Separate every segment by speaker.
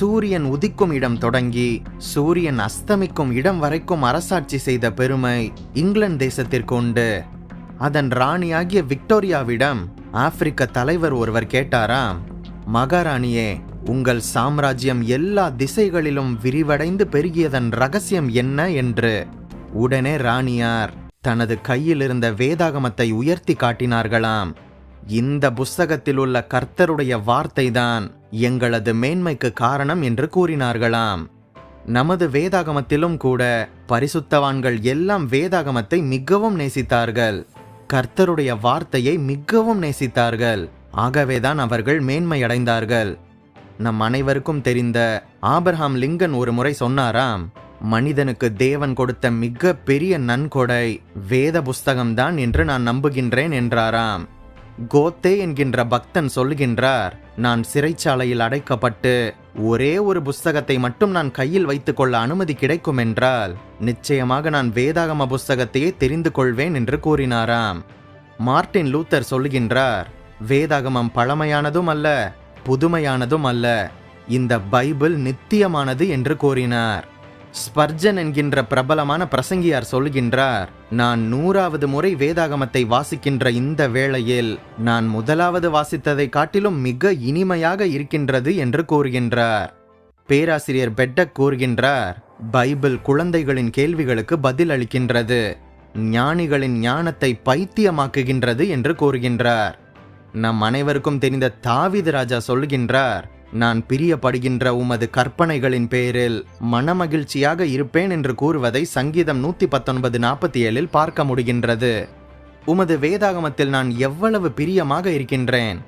Speaker 1: சூரியன் உதிக்கும் இடம் தொடங்கி சூரியன் அஸ்தமிக்கும் இடம் வரைக்கும் அரசாட்சி செய்த பெருமை இங்கிலாந்து தேசத்திற்கு உண்டு அதன் ராணியாகிய விக்டோரியாவிடம் ஆப்பிரிக்க தலைவர் ஒருவர் கேட்டாராம் மகாராணியே உங்கள் சாம்ராஜ்யம் எல்லா திசைகளிலும் விரிவடைந்து பெருகியதன் ரகசியம் என்ன என்று உடனே ராணியார் தனது கையில் இருந்த வேதாகமத்தை உயர்த்தி காட்டினார்களாம் இந்த புஸ்தகத்தில் உள்ள கர்த்தருடைய வார்த்தைதான் எங்களது மேன்மைக்கு காரணம் என்று கூறினார்களாம் நமது வேதாகமத்திலும் கூட பரிசுத்தவான்கள் எல்லாம் வேதாகமத்தை மிகவும் நேசித்தார்கள் கர்த்தருடைய வார்த்தையை மிகவும் நேசித்தார்கள் ஆகவேதான் அவர்கள் மேன்மையடைந்தார்கள் நம் அனைவருக்கும் தெரிந்த ஆபர்ஹாம் லிங்கன் ஒரு முறை சொன்னாராம் மனிதனுக்கு தேவன் கொடுத்த மிக பெரிய நன்கொடை வேத புஸ்தகம்தான் என்று நான் நம்புகின்றேன் என்றாராம் கோத்தே என்கின்ற பக்தன் சொல்லுகின்றார் நான் சிறைச்சாலையில் அடைக்கப்பட்டு ஒரே ஒரு புஸ்தகத்தை மட்டும் நான் கையில் வைத்துக்கொள்ள அனுமதி கிடைக்கும் என்றால் நிச்சயமாக நான் வேதாகம புஸ்தகத்தையே தெரிந்து கொள்வேன் என்று கூறினாராம் மார்டின் லூத்தர் சொல்லுகின்றார் வேதாகமம் பழமையானதும் அல்ல புதுமையானதும் அல்ல இந்த பைபிள் நித்தியமானது என்று கூறினார் ஸ்பர்ஜன் என்கின்ற பிரபலமான பிரசங்கியார் சொல்கின்றார் நான் நூறாவது முறை வேதாகமத்தை வாசிக்கின்ற இந்த வேளையில் நான் முதலாவது வாசித்ததை காட்டிலும் மிக இனிமையாக இருக்கின்றது என்று கூறுகின்றார் பேராசிரியர் பெட்டக் கூறுகின்றார் பைபிள் குழந்தைகளின் கேள்விகளுக்கு பதில் அளிக்கின்றது ஞானிகளின் ஞானத்தை பைத்தியமாக்குகின்றது என்று கூறுகின்றார் நம் அனைவருக்கும் தெரிந்த தாவித ராஜா சொல்கின்றார் நான் பிரியப்படுகின்ற உமது கற்பனைகளின் பேரில் மனமகிழ்ச்சியாக இருப்பேன் என்று கூறுவதை சங்கீதம் நூற்றி பத்தொன்பது நாற்பத்தி ஏழில் பார்க்க முடிகின்றது உமது வேதாகமத்தில் நான் எவ்வளவு பிரியமாக இருக்கின்றேன்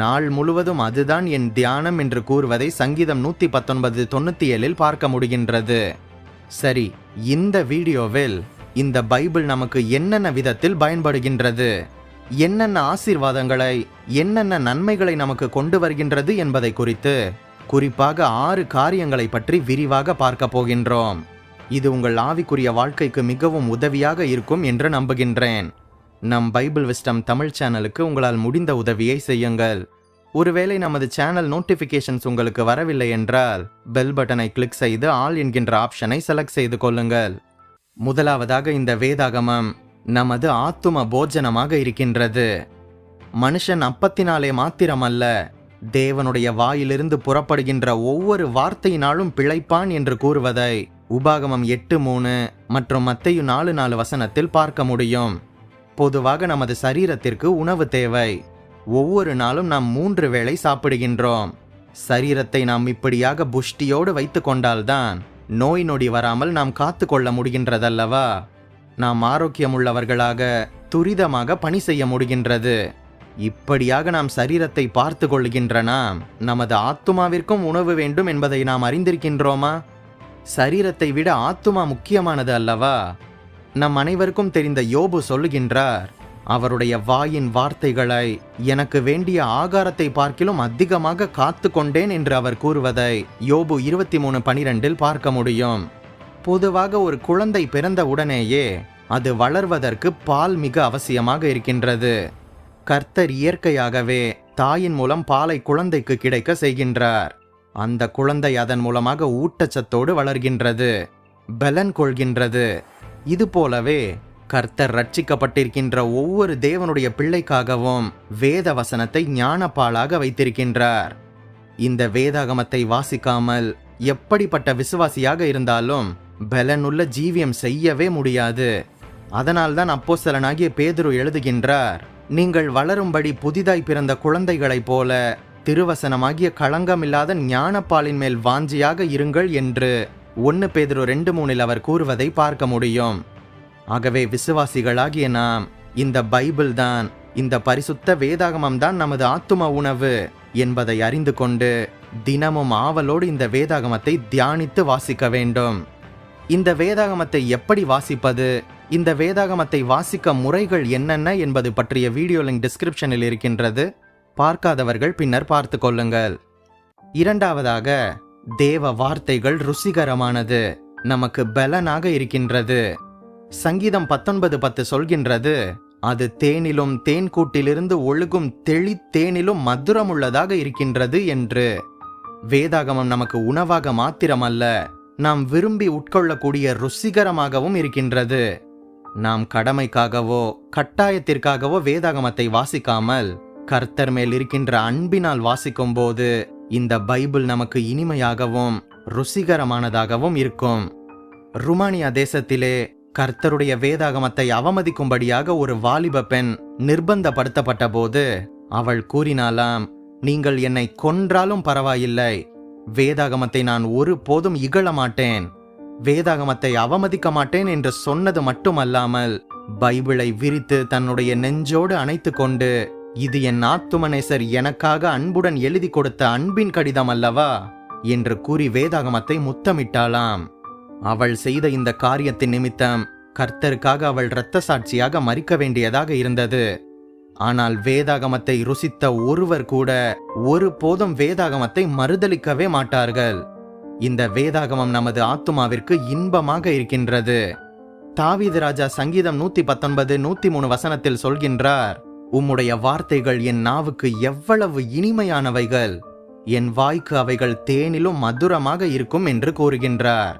Speaker 1: நாள் முழுவதும் அதுதான் என் தியானம் என்று கூறுவதை சங்கீதம் நூற்றி பத்தொன்பது தொண்ணூற்றி ஏழில் பார்க்க முடிகின்றது சரி இந்த வீடியோவில் இந்த பைபிள் நமக்கு என்னென்ன விதத்தில் பயன்படுகின்றது என்னென்ன ஆசீர்வாதங்களை என்னென்ன நன்மைகளை நமக்கு கொண்டு வருகின்றது என்பதை குறித்து குறிப்பாக ஆறு காரியங்களை பற்றி விரிவாக பார்க்க போகின்றோம் இது உங்கள் ஆவிக்குரிய வாழ்க்கைக்கு மிகவும் உதவியாக இருக்கும் என்று நம்புகின்றேன் நம் பைபிள் விஸ்டம் தமிழ் சேனலுக்கு உங்களால் முடிந்த உதவியை செய்யுங்கள் ஒருவேளை நமது சேனல் நோட்டிஃபிகேஷன்ஸ் உங்களுக்கு வரவில்லை என்றால் பெல் பட்டனை கிளிக் செய்து ஆல் என்கின்ற ஆப்ஷனை செலக்ட் செய்து கொள்ளுங்கள் முதலாவதாக இந்த வேதாகமம் நமது ஆத்தும போஜனமாக இருக்கின்றது மனுஷன் அப்பத்தினாலே மாத்திரமல்ல தேவனுடைய வாயிலிருந்து புறப்படுகின்ற ஒவ்வொரு வார்த்தையினாலும் பிழைப்பான் என்று கூறுவதை உபாகமம் எட்டு மூணு மற்றும் மத்தையு நாலு நாலு வசனத்தில் பார்க்க முடியும் பொதுவாக நமது சரீரத்திற்கு உணவு தேவை ஒவ்வொரு நாளும் நாம் மூன்று வேளை சாப்பிடுகின்றோம் சரீரத்தை நாம் இப்படியாக புஷ்டியோடு வைத்து கொண்டால்தான் நோய் நொடி வராமல் நாம் காத்து கொள்ள முடிகின்றதல்லவா நாம் ஆரோக்கியமுள்ளவர்களாக துரிதமாக பணி செய்ய முடிகின்றது இப்படியாக நாம் சரீரத்தை பார்த்து நாம் நமது ஆத்துமாவிற்கும் உணவு வேண்டும் என்பதை நாம் அறிந்திருக்கின்றோமா சரீரத்தை விட ஆத்துமா முக்கியமானது அல்லவா நம் அனைவருக்கும் தெரிந்த யோபு சொல்லுகின்றார் அவருடைய வாயின் வார்த்தைகளை எனக்கு வேண்டிய ஆகாரத்தை பார்க்கிலும் அதிகமாக காத்து கொண்டேன் என்று அவர் கூறுவதை யோபு இருபத்தி மூணு பனிரெண்டில் பார்க்க முடியும் பொதுவாக ஒரு குழந்தை பிறந்த உடனேயே அது வளர்வதற்கு பால் மிக அவசியமாக இருக்கின்றது கர்த்தர் இயற்கையாகவே தாயின் மூலம் பாலை குழந்தைக்கு கிடைக்க செய்கின்றார் அந்த குழந்தை அதன் மூலமாக ஊட்டச்சத்தோடு வளர்கின்றது பலன் கொள்கின்றது இது போலவே கர்த்தர் ரட்சிக்கப்பட்டிருக்கின்ற ஒவ்வொரு தேவனுடைய பிள்ளைக்காகவும் வேத வசனத்தை ஞானப்பாலாக வைத்திருக்கின்றார் இந்த வேதாகமத்தை வாசிக்காமல் எப்படிப்பட்ட விசுவாசியாக இருந்தாலும் பலனுள்ள ஜீவியம் செய்யவே முடியாது அதனால்தான் அப்போ சலனாகிய பேதுரு எழுதுகின்றார் நீங்கள் வளரும்படி புதிதாய் பிறந்த குழந்தைகளைப் போல திருவசனமாகிய களங்கமில்லாத ஞானப்பாலின் மேல் வாஞ்சியாக இருங்கள் என்று ஒன்று பேதுரு ரெண்டு மூணில் அவர் கூறுவதை பார்க்க முடியும் ஆகவே விசுவாசிகளாகிய நாம் இந்த பைபிள் தான் இந்த பரிசுத்த வேதாகமம் தான் நமது ஆத்தும உணவு என்பதை அறிந்து கொண்டு தினமும் ஆவலோடு இந்த வேதாகமத்தை தியானித்து வாசிக்க வேண்டும் இந்த வேதாகமத்தை எப்படி வாசிப்பது இந்த வேதாகமத்தை வாசிக்க முறைகள் என்னென்ன என்பது பற்றிய வீடியோ லிங்க் டிஸ்கிரிப்ஷனில் இருக்கின்றது பார்க்காதவர்கள் பின்னர் பார்த்து கொள்ளுங்கள் இரண்டாவதாக தேவ வார்த்தைகள் ருசிகரமானது நமக்கு பலனாக இருக்கின்றது சங்கீதம் பத்தொன்பது பத்து சொல்கின்றது அது தேனிலும் தேன்கூட்டிலிருந்து ஒழுகும் தெளி தேனிலும் மதுரமுள்ளதாக இருக்கின்றது என்று வேதாகமம் நமக்கு உணவாக மாத்திரமல்ல நாம் விரும்பி உட்கொள்ளக்கூடிய ருசிகரமாகவும் இருக்கின்றது நாம் கடமைக்காகவோ கட்டாயத்திற்காகவோ வேதாகமத்தை வாசிக்காமல் கர்த்தர் மேல் இருக்கின்ற அன்பினால் வாசிக்கும் போது இந்த பைபிள் நமக்கு இனிமையாகவும் ருசிகரமானதாகவும் இருக்கும் ருமானியா தேசத்திலே கர்த்தருடைய வேதாகமத்தை அவமதிக்கும்படியாக ஒரு வாலிப பெண் நிர்பந்தப்படுத்தப்பட்ட போது அவள் கூறினாலாம் நீங்கள் என்னை கொன்றாலும் பரவாயில்லை வேதாகமத்தை நான் ஒரு போதும் இகழ மாட்டேன் வேதாகமத்தை அவமதிக்க மாட்டேன் என்று சொன்னது மட்டுமல்லாமல் பைபிளை விரித்து தன்னுடைய நெஞ்சோடு அணைத்து கொண்டு இது என் ஆத்துமனேசர் எனக்காக அன்புடன் எழுதி கொடுத்த அன்பின் கடிதம் அல்லவா என்று கூறி வேதாகமத்தை முத்தமிட்டாளாம் அவள் செய்த இந்த காரியத்தின் நிமித்தம் கர்த்தருக்காக அவள் இரத்த சாட்சியாக மறிக்க வேண்டியதாக இருந்தது ஆனால் வேதாகமத்தை ருசித்த ஒருவர் கூட ஒரு போதும் வேதாகமத்தை மறுதளிக்கவே மாட்டார்கள் இந்த வேதாகமம் நமது ஆத்துமாவிற்கு இன்பமாக இருக்கின்றது தாவீது ராஜா சங்கீதம் நூத்தி பத்தொன்பது நூத்தி மூணு வசனத்தில் சொல்கின்றார் உம்முடைய வார்த்தைகள் என் நாவுக்கு எவ்வளவு இனிமையானவைகள் என் வாய்க்கு அவைகள் தேனிலும் மதுரமாக இருக்கும் என்று கூறுகின்றார்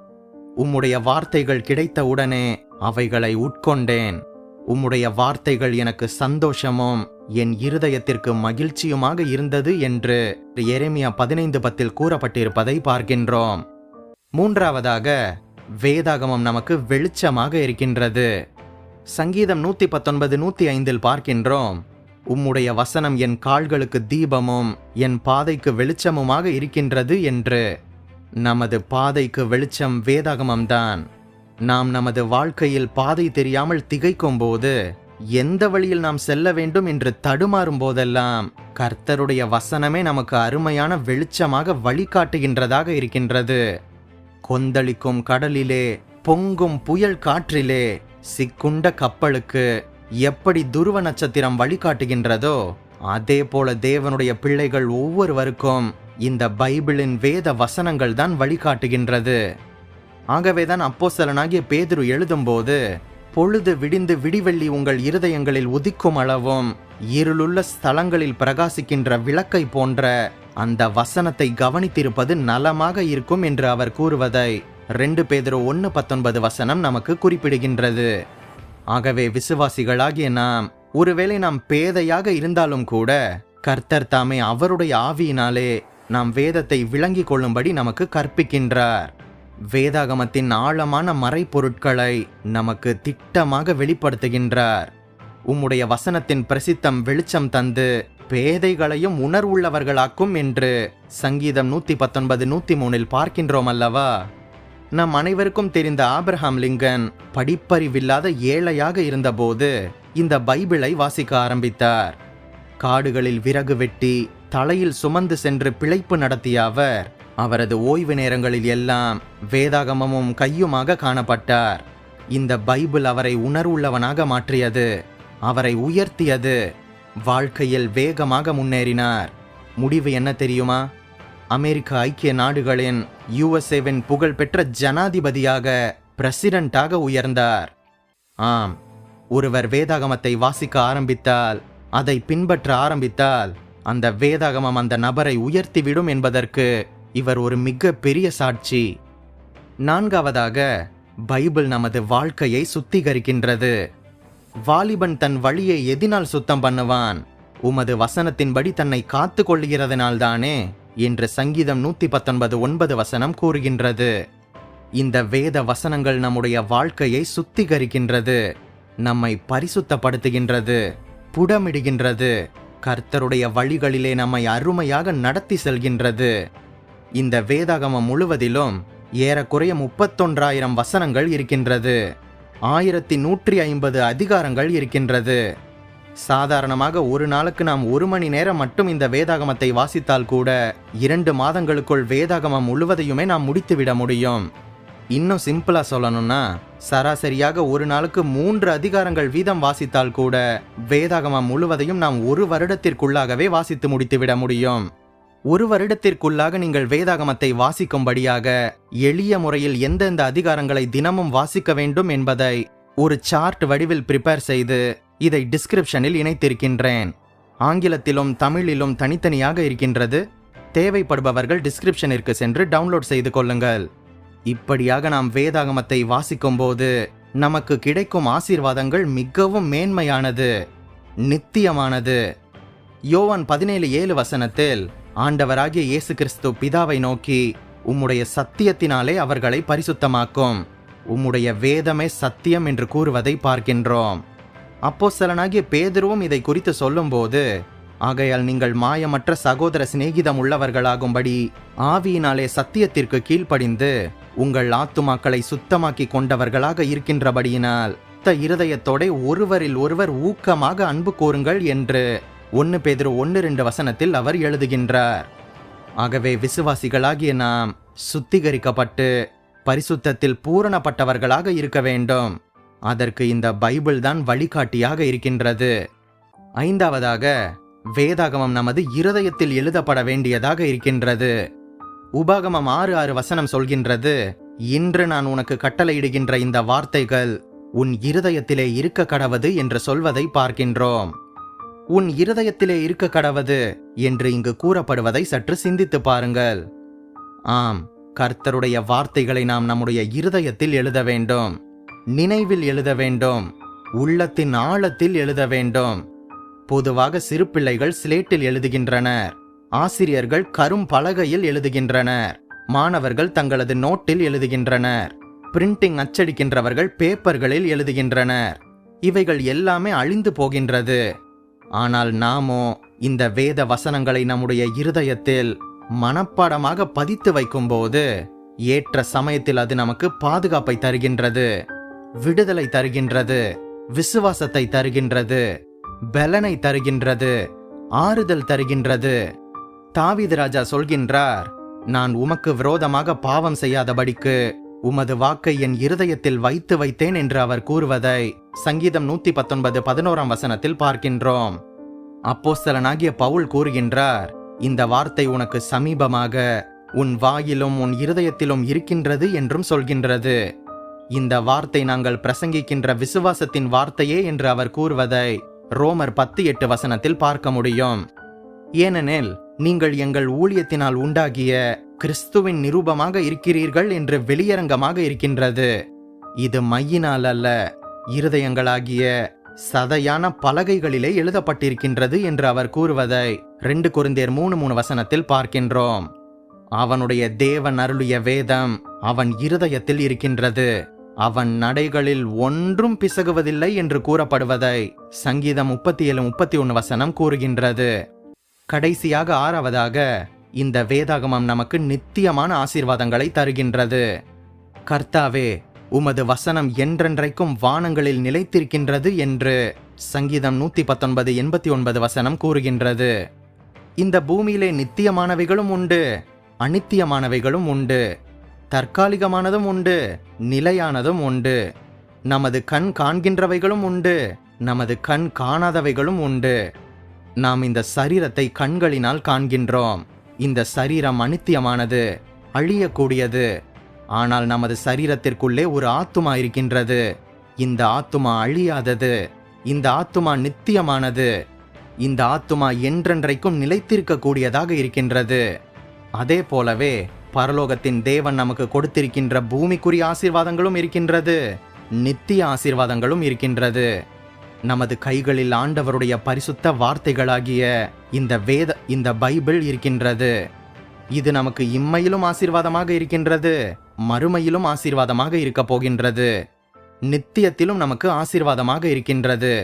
Speaker 1: உம்முடைய வார்த்தைகள் கிடைத்தவுடனே அவைகளை உட்கொண்டேன் உம்முடைய வார்த்தைகள் எனக்கு சந்தோஷமும் என் இருதயத்திற்கு மகிழ்ச்சியுமாக இருந்தது என்று எரேமியா பதினைந்து பத்தில் கூறப்பட்டிருப்பதை பார்க்கின்றோம் மூன்றாவதாக வேதாகமம் நமக்கு வெளிச்சமாக இருக்கின்றது சங்கீதம் நூற்றி பத்தொன்பது நூற்றி ஐந்தில் பார்க்கின்றோம் உம்முடைய வசனம் என் கால்களுக்கு தீபமும் என் பாதைக்கு வெளிச்சமுமாக இருக்கின்றது என்று நமது பாதைக்கு வெளிச்சம் வேதாகமம்தான் நாம் நமது வாழ்க்கையில் பாதை தெரியாமல் திகைக்கும் போது எந்த வழியில் நாம் செல்ல வேண்டும் என்று தடுமாறும் போதெல்லாம் கர்த்தருடைய வசனமே நமக்கு அருமையான வெளிச்சமாக வழிகாட்டுகின்றதாக இருக்கின்றது கொந்தளிக்கும் கடலிலே பொங்கும் புயல் காற்றிலே சிக்குண்ட கப்பலுக்கு எப்படி துருவ நட்சத்திரம் வழிகாட்டுகின்றதோ அதே போல தேவனுடைய பிள்ளைகள் ஒவ்வொருவருக்கும் இந்த பைபிளின் வேத வசனங்கள் தான் வழிகாட்டுகின்றது ஆகவே தான் அப்போசலனாகிய பேதுரு எழுதும்போது பொழுது விடிந்து விடிவெள்ளி உங்கள் இருதயங்களில் உதிக்கும் அளவும் இருளுள்ள ஸ்தலங்களில் பிரகாசிக்கின்ற விளக்கை போன்ற அந்த வசனத்தை கவனித்திருப்பது நலமாக இருக்கும் என்று அவர் கூறுவதை ரெண்டு பேதரோ ஒன்று பத்தொன்பது வசனம் நமக்கு குறிப்பிடுகின்றது ஆகவே விசுவாசிகளாகிய நாம் ஒருவேளை நாம் பேதையாக இருந்தாலும் கூட கர்த்தர் தாமே அவருடைய ஆவியினாலே நாம் வேதத்தை விளங்கிக் கொள்ளும்படி நமக்கு கற்பிக்கின்றார் வேதாகமத்தின் ஆழமான மறைப்பொருட்களை நமக்கு திட்டமாக வெளிப்படுத்துகின்றார் உம்முடைய வசனத்தின் பிரசித்தம் வெளிச்சம் தந்து பேதைகளையும் உணர்வுள்ளவர்களாக்கும் என்று சங்கீதம் நூற்றி பத்தொன்பது நூற்றி மூணில் பார்க்கின்றோம் அல்லவா நம் அனைவருக்கும் தெரிந்த ஆப்ரஹாம் லிங்கன் படிப்பறிவில்லாத ஏழையாக இருந்தபோது இந்த பைபிளை வாசிக்க ஆரம்பித்தார் காடுகளில் விறகு வெட்டி தலையில் சுமந்து சென்று பிழைப்பு நடத்திய அவர் அவரது ஓய்வு நேரங்களில் எல்லாம் வேதாகமமும் கையுமாக காணப்பட்டார் இந்த பைபிள் அவரை உணர்வுள்ளவனாக மாற்றியது அவரை உயர்த்தியது வாழ்க்கையில் வேகமாக முன்னேறினார் முடிவு என்ன தெரியுமா அமெரிக்க ஐக்கிய நாடுகளின் யுஎஸ்ஏவின் புகழ்பெற்ற ஜனாதிபதியாக பிரசிடண்டாக உயர்ந்தார் ஆம் ஒருவர் வேதாகமத்தை வாசிக்க ஆரம்பித்தால் அதை பின்பற்ற ஆரம்பித்தால் அந்த வேதாகமம் அந்த நபரை உயர்த்திவிடும் என்பதற்கு இவர் ஒரு மிக பெரிய சாட்சி நான்காவதாக பைபிள் நமது வாழ்க்கையை சுத்திகரிக்கின்றது வாலிபன் தன் வழியை எதினால் சுத்தம் பண்ணுவான் உமது வசனத்தின்படி தன்னை காத்து கொள்கிறதனால்தானே என்று சங்கீதம் நூற்றி பத்தொன்பது ஒன்பது வசனம் கூறுகின்றது இந்த வேத வசனங்கள் நம்முடைய வாழ்க்கையை சுத்திகரிக்கின்றது நம்மை பரிசுத்தப்படுத்துகின்றது புடமிடுகின்றது கர்த்தருடைய வழிகளிலே நம்மை அருமையாக நடத்தி செல்கின்றது இந்த வேதாகமம் முழுவதிலும் ஏறக்குறைய முப்பத்தொன்றாயிரம் வசனங்கள் இருக்கின்றது ஆயிரத்தி நூற்றி ஐம்பது அதிகாரங்கள் இருக்கின்றது சாதாரணமாக ஒரு நாளுக்கு நாம் ஒரு மணி நேரம் மட்டும் இந்த வேதாகமத்தை வாசித்தால் கூட இரண்டு மாதங்களுக்குள் வேதாகமம் முழுவதையுமே நாம் முடித்துவிட முடியும் இன்னும் சிம்பிளாக சொல்லணும்னா சராசரியாக ஒரு நாளுக்கு மூன்று அதிகாரங்கள் வீதம் வாசித்தால் கூட வேதாகமம் முழுவதையும் நாம் ஒரு வருடத்திற்குள்ளாகவே வாசித்து முடித்துவிட முடியும் ஒரு வருடத்திற்குள்ளாக நீங்கள் வேதாகமத்தை வாசிக்கும்படியாக எளிய முறையில் எந்தெந்த அதிகாரங்களை தினமும் வாசிக்க வேண்டும் என்பதை ஒரு சார்ட் வடிவில் ப்ரிப்பேர் செய்து இதை டிஸ்கிரிப்ஷனில் இணைத்திருக்கின்றேன் ஆங்கிலத்திலும் தமிழிலும் தனித்தனியாக இருக்கின்றது தேவைப்படுபவர்கள் டிஸ்கிரிப்ஷனிற்கு சென்று டவுன்லோட் செய்து கொள்ளுங்கள் இப்படியாக நாம் வேதாகமத்தை வாசிக்கும்போது நமக்கு கிடைக்கும் ஆசீர்வாதங்கள் மிகவும் மேன்மையானது நித்தியமானது யோவான் பதினேழு ஏழு வசனத்தில் ஆண்டவராகிய இயேசு கிறிஸ்து பிதாவை நோக்கி உம்முடைய சத்தியத்தினாலே அவர்களை பரிசுத்தமாக்கும் உம்முடைய வேதமே சத்தியம் என்று கூறுவதை பார்க்கின்றோம் அப்போ சிலனாகிய பேதுருவும் இதை குறித்து சொல்லும்போது ஆகையால் நீங்கள் மாயமற்ற சகோதர சிநேகிதம் உள்ளவர்களாகும்படி ஆவியினாலே சத்தியத்திற்கு கீழ்ப்படிந்து உங்கள் ஆத்துமாக்களை சுத்தமாக்கி கொண்டவர்களாக இருக்கின்றபடியினால் இருதயத்தோட ஒருவரில் ஒருவர் ஊக்கமாக அன்பு கூறுங்கள் என்று ஒன்று பேதிரு ஒன்று ரெண்டு வசனத்தில் அவர் எழுதுகின்றார் ஆகவே விசுவாசிகளாகிய நாம் சுத்திகரிக்கப்பட்டு பரிசுத்தத்தில் பூரணப்பட்டவர்களாக இருக்க வேண்டும் அதற்கு இந்த பைபிள் தான் வழிகாட்டியாக இருக்கின்றது ஐந்தாவதாக வேதாகமம் நமது இருதயத்தில் எழுதப்பட வேண்டியதாக இருக்கின்றது உபாகமம் ஆறு ஆறு வசனம் சொல்கின்றது இன்று நான் உனக்கு கட்டளையிடுகின்ற இந்த வார்த்தைகள் உன் இருதயத்திலே இருக்க கடவது என்று சொல்வதை பார்க்கின்றோம் உன் இருதயத்திலே இருக்க கடவது என்று இங்கு கூறப்படுவதை சற்று சிந்தித்து பாருங்கள் ஆம் கர்த்தருடைய வார்த்தைகளை நாம் நம்முடைய இருதயத்தில் எழுத வேண்டும் நினைவில் எழுத வேண்டும் உள்ளத்தின் ஆழத்தில் எழுத வேண்டும் பொதுவாக சிறு பிள்ளைகள் ஸ்லேட்டில் எழுதுகின்றனர் ஆசிரியர்கள் கரும் பலகையில் எழுதுகின்றனர் மாணவர்கள் தங்களது நோட்டில் எழுதுகின்றனர் பிரிண்டிங் அச்சடிக்கின்றவர்கள் பேப்பர்களில் எழுதுகின்றனர் இவைகள் எல்லாமே அழிந்து போகின்றது ஆனால் நாமோ இந்த வேத வசனங்களை நம்முடைய இருதயத்தில் மனப்பாடமாக பதித்து வைக்கும்போது ஏற்ற சமயத்தில் அது நமக்கு பாதுகாப்பை தருகின்றது விடுதலை தருகின்றது விசுவாசத்தை தருகின்றது பலனை தருகின்றது ஆறுதல் தருகின்றது தாவித ராஜா சொல்கின்றார் நான் உமக்கு விரோதமாக பாவம் செய்யாதபடிக்கு உமது வாக்கை என் இருதயத்தில் வைத்து வைத்தேன் என்று அவர் கூறுவதை சங்கீதம் நூத்தி பத்தொன்பது பதினோராம் வசனத்தில் பார்க்கின்றோம் அப்போஸ்தலனாகிய பவுல் கூறுகின்றார் இந்த வார்த்தை உனக்கு சமீபமாக உன் வாயிலும் உன் இருதயத்திலும் இருக்கின்றது என்றும் சொல்கின்றது இந்த வார்த்தை நாங்கள் பிரசங்கிக்கின்ற விசுவாசத்தின் வார்த்தையே என்று அவர் கூறுவதை ரோமர் பத்து எட்டு வசனத்தில் பார்க்க முடியும் ஏனெனில் நீங்கள் எங்கள் ஊழியத்தினால் உண்டாகிய கிறிஸ்துவின் நிரூபமாக இருக்கிறீர்கள் என்று வெளியரங்கமாக இருக்கின்றது இது மையினால் அல்ல இருதயங்களாகிய சதையான பலகைகளிலே எழுதப்பட்டிருக்கின்றது என்று அவர் கூறுவதை ரெண்டு குருந்தேர் மூணு மூணு வசனத்தில் பார்க்கின்றோம் அவனுடைய தேவன் அருளிய வேதம் அவன் இருதயத்தில் இருக்கின்றது அவன் நடைகளில் ஒன்றும் பிசகுவதில்லை என்று கூறப்படுவதை சங்கீதம் முப்பத்தி ஏழு முப்பத்தி ஒன்று வசனம் கூறுகின்றது கடைசியாக ஆறாவதாக இந்த வேதாகமம் நமக்கு நித்தியமான ஆசீர்வாதங்களை தருகின்றது கர்த்தாவே உமது வசனம் என்றென்றைக்கும் வானங்களில் நிலைத்திருக்கின்றது என்று சங்கீதம் நூற்றி பத்தொன்பது எண்பத்தி ஒன்பது வசனம் கூறுகின்றது இந்த பூமியிலே நித்தியமானவைகளும் உண்டு அனித்தியமானவைகளும் உண்டு தற்காலிகமானதும் உண்டு நிலையானதும் உண்டு நமது கண் காண்கின்றவைகளும் உண்டு நமது கண் காணாதவைகளும் உண்டு நாம் இந்த சரீரத்தை கண்களினால் காண்கின்றோம் இந்த சரீரம் அனித்தியமானது அழியக்கூடியது ஆனால் நமது சரீரத்திற்குள்ளே ஒரு ஆத்துமா இருக்கின்றது இந்த ஆத்துமா அழியாதது இந்த ஆத்துமா நித்தியமானது இந்த ஆத்துமா என்றென்றைக்கும் நிலைத்திருக்கக்கூடியதாக இருக்கின்றது அதே போலவே பரலோகத்தின் தேவன் நமக்கு கொடுத்திருக்கின்ற பூமிக்குரிய ஆசீர்வாதங்களும் இருக்கின்றது நித்திய ஆசீர்வாதங்களும் இருக்கின்றது நமது கைகளில் ஆண்டவருடைய பரிசுத்த வார்த்தைகளாகிய இந்த வேத இந்த பைபிள் இருக்கின்றது இது நமக்கு இம்மையிலும் ஆசீர்வாதமாக இருக்கின்றது மறுமையிலும் ஆசீர்வாதமாக இருக்கப் போகின்றது நித்தியத்திலும் நமக்கு ஆசீர்வாதமாக இருக்கின்றது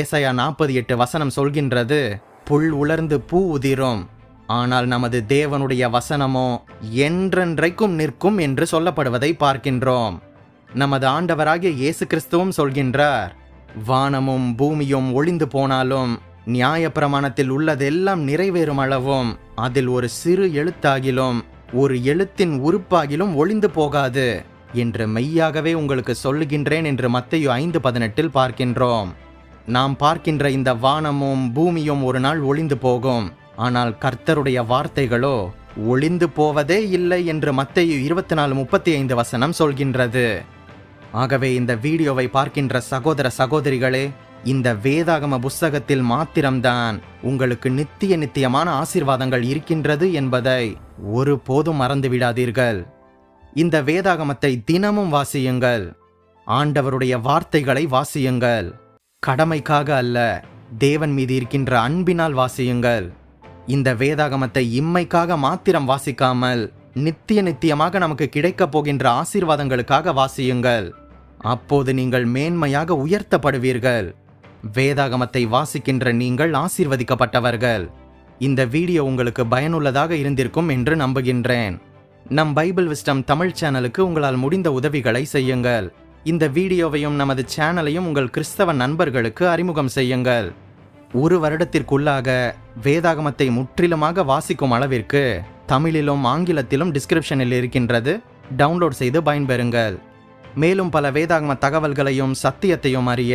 Speaker 1: ஏசையா நாற்பது எட்டு வசனம் சொல்கின்றது புல் உலர்ந்து பூ உதிரும் ஆனால் நமது தேவனுடைய வசனமோ என்றென்றைக்கும் நிற்கும் என்று சொல்லப்படுவதை பார்க்கின்றோம் நமது ஆண்டவராகிய இயேசு கிறிஸ்துவும் சொல்கின்றார் வானமும் பூமியும் ஒளிந்து போனாலும் நியாய பிரமாணத்தில் உள்ளதெல்லாம் நிறைவேறும் அளவும் அதில் ஒரு சிறு எழுத்தாகிலும் ஒரு எழுத்தின் உறுப்பாகிலும் ஒளிந்து போகாது என்று மெய்யாகவே உங்களுக்கு சொல்லுகின்றேன் என்று மத்தையு ஐந்து பதினெட்டில் பார்க்கின்றோம் நாம் பார்க்கின்ற இந்த வானமும் பூமியும் ஒரு நாள் ஒளிந்து போகும் ஆனால் கர்த்தருடைய வார்த்தைகளோ ஒளிந்து போவதே இல்லை என்று மத்தையு இருபத்தி நாலு முப்பத்தி ஐந்து வசனம் சொல்கின்றது ஆகவே இந்த வீடியோவை பார்க்கின்ற சகோதர சகோதரிகளே இந்த வேதாகம புஸ்தகத்தில் மாத்திரம்தான் உங்களுக்கு நித்திய நித்தியமான ஆசிர்வாதங்கள் இருக்கின்றது என்பதை ஒரு போதும் மறந்து விடாதீர்கள் இந்த வேதாகமத்தை தினமும் வாசியுங்கள் ஆண்டவருடைய வார்த்தைகளை வாசியுங்கள் கடமைக்காக அல்ல தேவன் மீது இருக்கின்ற அன்பினால் வாசியுங்கள் இந்த வேதாகமத்தை இம்மைக்காக மாத்திரம் வாசிக்காமல் நித்திய நித்தியமாக நமக்கு கிடைக்கப் போகின்ற ஆசீர்வாதங்களுக்காக வாசியுங்கள் அப்போது நீங்கள் மேன்மையாக உயர்த்தப்படுவீர்கள் வேதாகமத்தை வாசிக்கின்ற நீங்கள் ஆசீர்வதிக்கப்பட்டவர்கள் இந்த வீடியோ உங்களுக்கு பயனுள்ளதாக இருந்திருக்கும் என்று நம்புகின்றேன் நம் பைபிள் விஸ்டம் தமிழ் சேனலுக்கு உங்களால் முடிந்த உதவிகளை செய்யுங்கள் இந்த வீடியோவையும் நமது சேனலையும் உங்கள் கிறிஸ்தவ நண்பர்களுக்கு அறிமுகம் செய்யுங்கள் ஒரு வருடத்திற்குள்ளாக வேதாகமத்தை முற்றிலுமாக வாசிக்கும் அளவிற்கு தமிழிலும் ஆங்கிலத்திலும் டிஸ்கிரிப்ஷனில் இருக்கின்றது டவுன்லோட் செய்து பயன்பெறுங்கள் மேலும் பல வேதாகம தகவல்களையும் சத்தியத்தையும் அறிய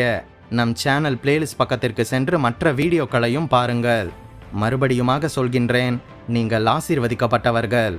Speaker 1: நம் சேனல் பிளேலிஸ்ட் பக்கத்திற்கு சென்று மற்ற வீடியோக்களையும் பாருங்கள் மறுபடியுமாக சொல்கின்றேன் நீங்கள் ஆசீர்வதிக்கப்பட்டவர்கள்